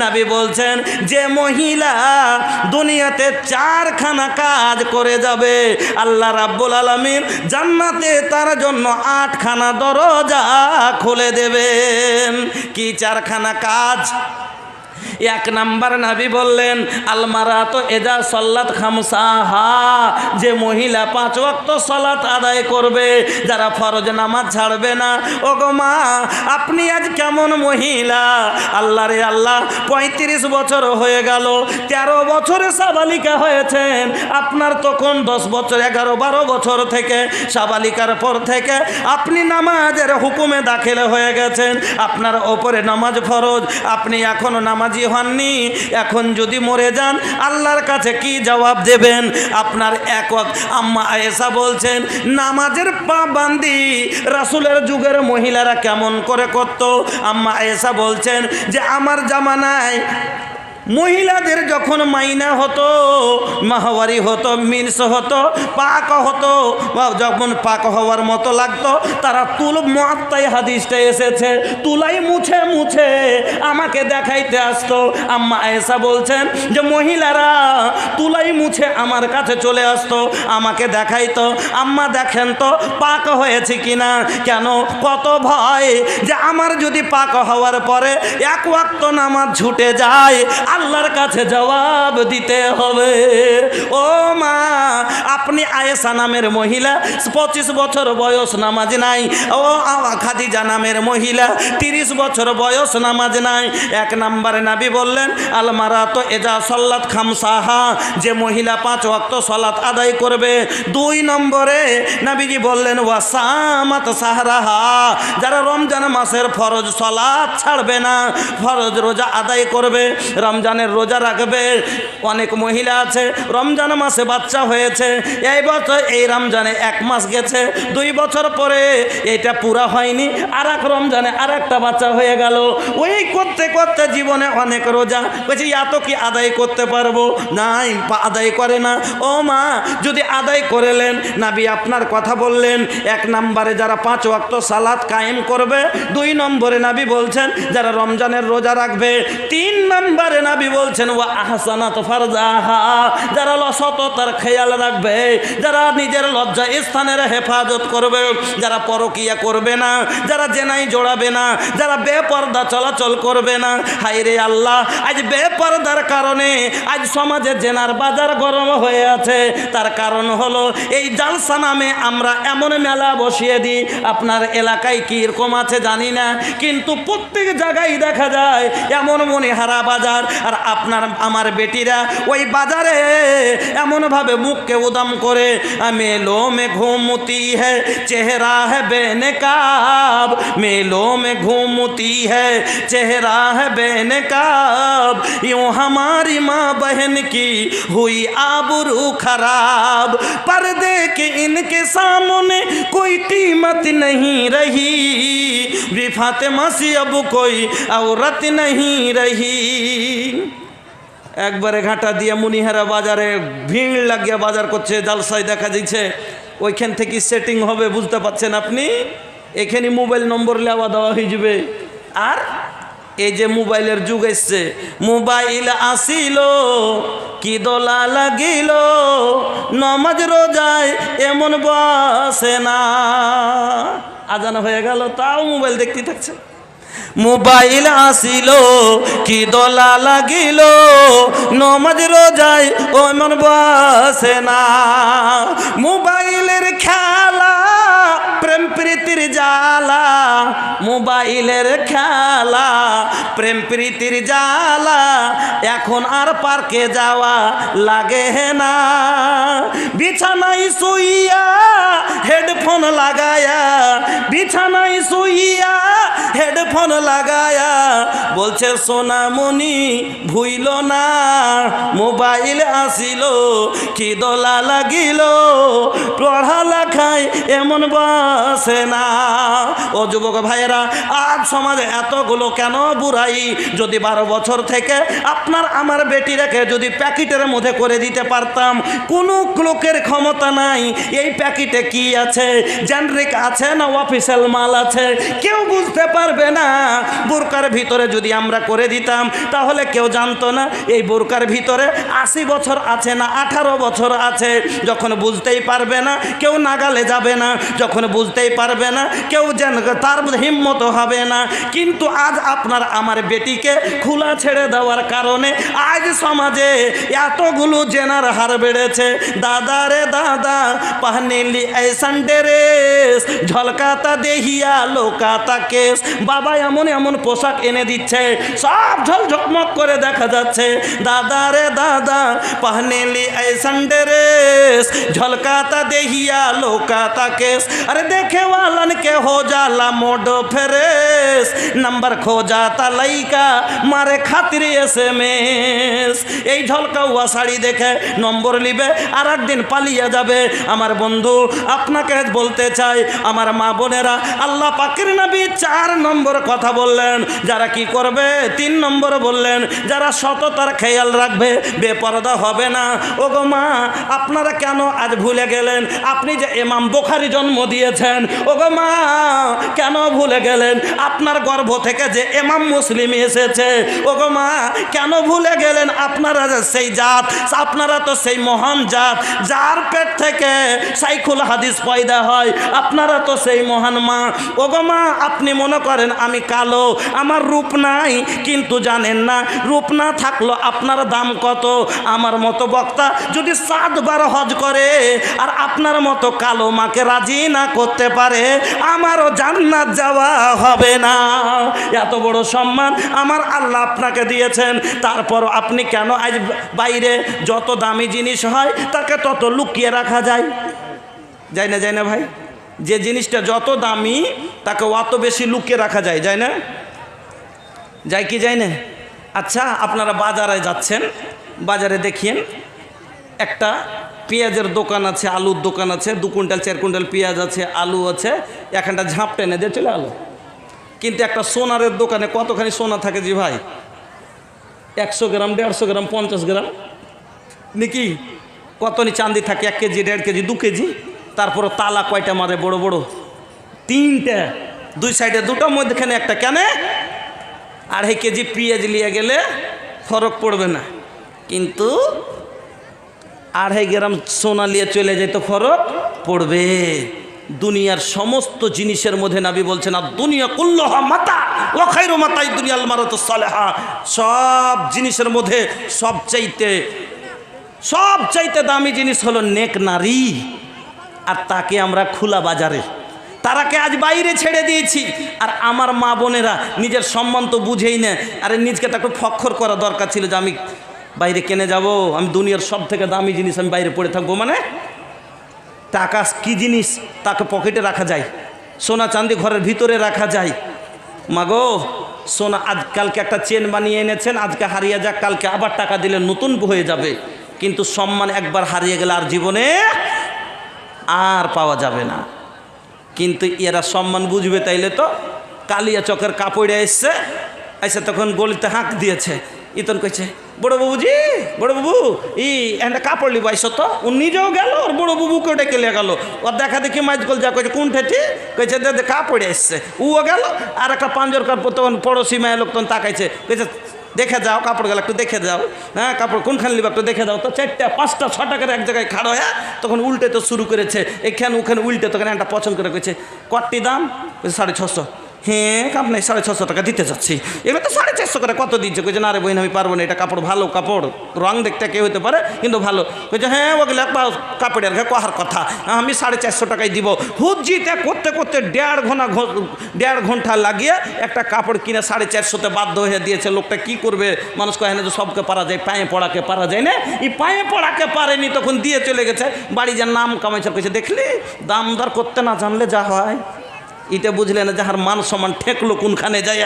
নাবি বলছেন, যে মহিলা দুনিয়াতে চারখানা কাজ করে যাবে, আল্লাহ রাব্বুল আলমিন জান্নাতে তার জন্য আটখানা দরজা খুলে দেবেন। কি চারখানা কাজ? এক নাম্বার নাবি বললেন, আলমারা তো এজা সল্লাত খামসাহা যে মহিলা পাঁচ ওয়াক্ত সলাত আদায় করবে, যারা ফরজ নামাজ ছাড়বে না। ও গো মা, আপনি আজ কেমন মহিলা? আল্লাহ রে আল্লাহ পঁয়ত্রিশ বছর হয়ে গেল, তেরো বছরে সাবালিকা হয়েছেন। আপনার তখন দশ বছর, এগারো, বারো বছর থেকে সাবালিকার পর থেকে আপনি নামাজের হুকুমে দাখিল হয়ে গেছেন। আপনার ওপরে নামাজ ফরজ, আপনি এখনও নামাজি হননি, এখন যদি মরে যান, আল্লাহর কাছে কি জবাব দেবেন? আপনার এক আম্মা আয়েসা বলছেন, নামাজের পাবান্দি রাসুলের যুগের মহিলারা কেমন করে করত? আম্মা আয়েসা বলছেন যে, আমার জামানায় মহিলাদের যখন মাইনা হতো, মাহওয়ারি হতো, মিন্স হতো, পাক হতো, বা যখন পাক হওয়ার মতো লাগতো, তারা তুল মাত্তাই হাদিসটা এসেছে, তুলাই মুছে মুছে আমাকে দেখাইতে আসতো। আম্মা এসা বলছেন যে, মহিলারা, তুলাই মুছে আমার কাছে চলে আসতো, আমাকে দেখাইতো। আম্মা দেখেন তো, পাক হয়েছে কিনা? কেন? কত ভয় যে, আমার যদি পাক হওয়ার পরে এক ওয়াক্ত নামাজ ছুটে যায় আল্লাহর কাছে জবাব দিতে হবে। ও মা, আপনি আয়েশা নামের মহিলা, পঁচিশ বছর বয়স নামাজ নাই। ও খাদিজা নামের মহিলা, তিরিশ বছর বয়স নামাজ নাই। এক নাম্বারে নাবি বললেন আলমারা তো এজা সল্লাত খামসাহা, যে মহিলা পাঁচ ওয়াক্ত সলাত আদায় করবে। দুই নম্বরে নাবিজি বললেন ওয়াসামাত সাহারাহা, যারা রমজান মাসের ফরজ সলাৎ ছাড়বে না, ফরজ রোজা আদায় করবে। রমজানের রোজা রাখবে। অনেক মহিলা আছে, রমজান মাসে বাচ্চা হয়েছে। এই বছর, এই রমজানে এক মাস গেছে, দুই বছর পরে এটা পুরা হয়নি। আর এক রমজানে আর একটা বাচ্চা হয়ে গেল। ওই করতে করতে জীবনে অনেক রোজা। বলছি, এত কি আদায় করতে পারব? নাই আদায় করে না। ও মা, যদি আদায় করেলেন, নাবি আপনার কথা বললেন, এক নম্বরে যারা পাঁচ ওয়াক্ত সালাদ কায়েম করবে, দুই নম্বরে নাবি বলছেন, যারা রমজানের রোজা রাখবে, তিন নম্বরে নাবি বলছেন ও আহসানাত ফারজাহা যারা সততার খেয়াল রাখবে, যারা নিজের লজ্জা স্থানের হেফাজত করবে, যারা পরকিয়া করবে না, যারা জেনাই জোড়াবে না, যারা বেপর্দা চলাচল করবে না। হাই রে আল্লাহ, আজ বেপর্দার কারণে আজ সমাজে জেনার বাজার গরম হয়ে আছে। তার কারণ হলো, এই জালসা নামে আমরা এমন মেলা বসিয়ে দিই, আপনার এলাকায় কী রকম আছে জানি না, কিন্তু প্রত্যেক জায়গায় দেখা যায়, এমন মনে হারা বাজার আর আপনার আমার বেটিরা ওই বাজারে এমনভাবে মুখকে উদাম করে মেলো মে ঘুমতি হ্যাঁ চেহারা है बेनकाब मेलों में घूमती है चेहरा है बेनकाब यूं हमारी माँ बहन की हुई आबरू खराब पर्दे के इनके सामने कोई कीमत नहीं रही भी फातिमा सी अब कोई औरत नहीं रही একবারে ঘাটা দিয়ে মুনিহারা বাজারে ভিড় লাগিয়ে বাজার করছে, জালসায় দেখা দিচ্ছে ওইখান থেকে সেটিং হবে, বুঝতে পারছেন আপনি? এখানে মোবাইল নম্বর লেওয়া দেওয়া হয়ে যাবে। আর এই যে মোবাইলের যুগ এসছে, মোবাইল আসিল, কি দোলা লাগিল, নমাজ রোজায় এমন বসে না। আজান হয়ে গেল, তাও মোবাইল দেখতে থাকছে। মোবাইল আসিল, কি দোলা লাগিল? নমাজ রোজায় ও মন বসে না। মোবাইলের খেলা, প্রেম প্রীতির জালা মোবাইলের খেলা, প্রেম প্রীতির জালা এখন আর পার্কে যাওয়া লাগে না। বিছানায় শুইয়া হেডফোন লাগায়া, বিছানায় শুইয়া হেডফোন লাগায়া বলছে, সোনামণি, ভুইল না, মোবাইল আসিল, কি দোলা লাগিল পড়া লেখায় এমন বসে না। ও যুবক ভাইয়েরা, আজ সমাজে এতগুলো কেন বুড়াই? যদি বারো বছর থেকে আপনার আমার বেটি রেখে যদি প্যাকেটের মধ্যে করে দিতে পারতাম, কোনো লোকের ক্ষমতা নাই। এই প্যাকেটে কি আছে? জেনরিক আছে না অফিসিয়াল মাল আছে? কেউ বুঝতে পারবে না। বোরকার ভিতরে যদি আমরা করে দিতাম, তাহলে কেউ জানতো না, এই বোরকার ভিতরে আশি বছর আছে না আঠারো বছর আছে, যখন বুঝতেই পারবে না, কেউ নাগালে যাবে না, যখন বুঝতেই পারবে না, কেউ যেন তার হিম্মত হবে না। কিন্তু আজ আপনার আমার বেটিকে খোলা ছেড়ে দেওয়ার কারণে আজ সমাজে এতগুলো জেনার হার বেড়েছে। দাদা রে দাদা পাহনিলি এসান ডেরেস ঝলকাতা দেহিয়া লোকাতা কেস, বাবা এমন এমন পোশাক এনে দিচ্ছে সব ঝল ঝকমক করে দেখা যাচ্ছে দাদা রে দাদা পাহনেলি ऐसन ড্রেস ঝলকাতা দেহিয়া লোকাতা কেস अरे देखे वालन के हो जाला मोडो फ्रेश नंबर खो जाता लइका मारे खातिर এসএমএস এই ঝলকাউয়া শাড়ি দেখে নম্বর নিবে আর একদিন পালিয়ে যাবে আমার বন্ধু আপনাকে বলতে চাই আমার মা বোনেরা আল্লাহ পাকের নবী চার নম্বর কথা বললেন, যারা কি করবে? তিন নম্বর বললেন, যারা সততার খেয়াল রাখবে বেপরদা হবে না। ও গো মা, আপনারা কেন আজ ভুলে গেলেন? আপনি যে এমাম বোখারি জন্ম দিয়েছেন ও গো মা, কেন ভুলে গেলেন? আপনার গর্ভ থেকে যে এমাম মুসলিম এসেছে ও গো মা, কেন ভুলে গেলেন? আপনারা যে সেই জাত, আপনারা তো সেই মহান জাত, যার পেট থেকে সাইকুল হাদিস পয়দা হয়, আপনারা তো সেই মহান মা। ও গো মা, আপনি মনে করেন আমি কালো, আমার রূপ নাই, কিন্তু জানেন না, রূপ না থাকল আপনার দাম কত? আমার মতো বক্তা যদি সাতবার হজ করে, আর আপনার মতো কালো মাকে রাজি না করতে পারে, আমারও জান্নাত যাওয়া হবে না। এত বড় সম্মান আমার আল্লাহ আপনাকে দিয়েছেন, তারপর আপনি কেন আজ বাইরে যত দামি জিনিস হয়, তাকে তত লুকিয়ে রাখা যায়? যায় না যায় না ভাই? যে জিনিসটা যত দামি তাকে অত বেশি লুকিয়ে রাখা যায় যায় না? যায় কি যায় না? আচ্ছা আপনারা বাজারে যাচ্ছেন, বাজারে দেখিয়েন, একটা পেঁয়াজের দোকান আছে, আলুর দোকান আছে, দু কুইন্টাল, চার কুইন্টাল পেঁয়াজ আছে, আলু আছে এখানটা ঝাঁপ টেনে দিয়ে চলে আলু। কিন্তু একটা সোনারের দোকানে কতখানি সোনা থাকে জি ভাই? একশো গ্রাম, দেড়শো গ্রাম, পঞ্চাশ গ্রাম। নাকি কতনি চাঁদি থাকে, এক কেজি, দেড় কেজি, দু কেজি? তারপরে তালা কয়টা মারে, বড় বড়? তিনটে, দুই সাইডে দুটো, মধ্যখানে একটা কেন? আড়াই কেজি পেঁয়াজ নিয়ে গেলে ফরক পড়বে না। কিন্তু আড়াই গ্রাম সোনা নিয়ে চলে যেত ফরক পড়বে। দুনিয়ার সমস্ত জিনিসের মধ্যে নাবি বলছেন আর দুনিয়া কুল্লহা মাতা লখাইরো মাতাই দুনিয়াল মারত সালেহা। সব জিনিসের মধ্যে সব চাইতে সব চাইতে দামি জিনিস হলো নেক নারী। আর তাকে আমরা খোলা বাজারে তারাকে আজ বাইরে ছেড়ে দিয়েছি। আর আমার মা বোনেরা নিজের সম্মান তো বুঝেই না আরে নিজকে একটু ফক্ষর করা দরকার ছিল যে আমি বাইরে কেনে যাব, আমি দুনিয়ার সব থেকে দামি জিনিস আমি বাইরে পড়ে থাকব। মানে টাকা কি জিনিস তাকে পকেটে রাখা যায়, সোনা চাঁদি ঘরের ভিতরে রাখা যায়। মাগো, সোনা আজ কালকে একটা চেন বানিয়ে এনেছেন, আজকে হারিয়ে যাক, কালকে আবার টাকা দিলে নতুন হয়ে যাবে। কিন্তু সম্মান একবার হারিয়ে গেলে আর জীবনে আর পাওয়া যাবে না। কিন্তু এরা সম্মান বুঝবে তাইলে তো কালিয়া চকের কাপড়ে এসছে এসে তখন গলিতে হাঁক দিয়েছে। ইতন কইছে, বড় বাবুজি, বড় বাবু, ই একটা কাপড় লিব আইসো তো। ও নিজেও গেল, ওর বড় বাবুকে ডেকে লিয়ে গেল। ওর দেখা দেখি মাইজকল যা কইছে, কোন ঠেটি কইছে, দে কাপড়ে এসছে উও গেল আর একটা পাঞ্জর কাপড় তখন পড়োশি মায়ের লোক তখন তাকাইছে। কইছে দেখে যাও কাপড় গেল একটু দেখে যাও। হ্যাঁ কাপড় কোনখান লিবা একটু দেখে দাও। তো চারটা, পাঁচটা, ছটা করে এক জায়গায় খাড়ো হ্যাঁ তখন উল্টে তো শুরু করেছে। এখানে, ওখানে উল্টে তখন একটা পছন্দ করে করেছে কটটি দাম? সাড়ে ছশো। হ্যাঁ কাপ নাই, সাড়ে ছশো টাকা দিতে যাচ্ছি। এবার তো সাড়ে চারশো করে কত দিচ্ছে? কইছে, না রে বইন আমি পারব না, এটা কাপড় ভালো কাপড়, রং দেখতে কে হতে পারে, কিন্তু ভালো। কইছে হ্যাঁ ওগুলো কাপড়ের কহার কথা, আমি সাড়ে চারশো টাকায় দিব। হুজ্জিতে করতে করতে দেড় ঘণ্টা ঘ- দেড় ঘণ্টা লাগিয়ে একটা কাপড় কিনে সাড়ে চারশোতে বাধ্য হয়ে দিয়েছে, লোকটা কি করবে? মানুষ কহে না যে সবকে পারা যায়, পায়ে পড়াকে পারা যায় না। এই পায়ে পড়াকে পারেনি, তখন দিয়ে চলে গেছে, বাড়ি যে নাম কামাইছে, কইছে, দেখলি, দাম দর করতে না জানলে যা হয়। এটা বুঝলে না যাহার মান সম্মান ঠেকলো কোনখানে যায়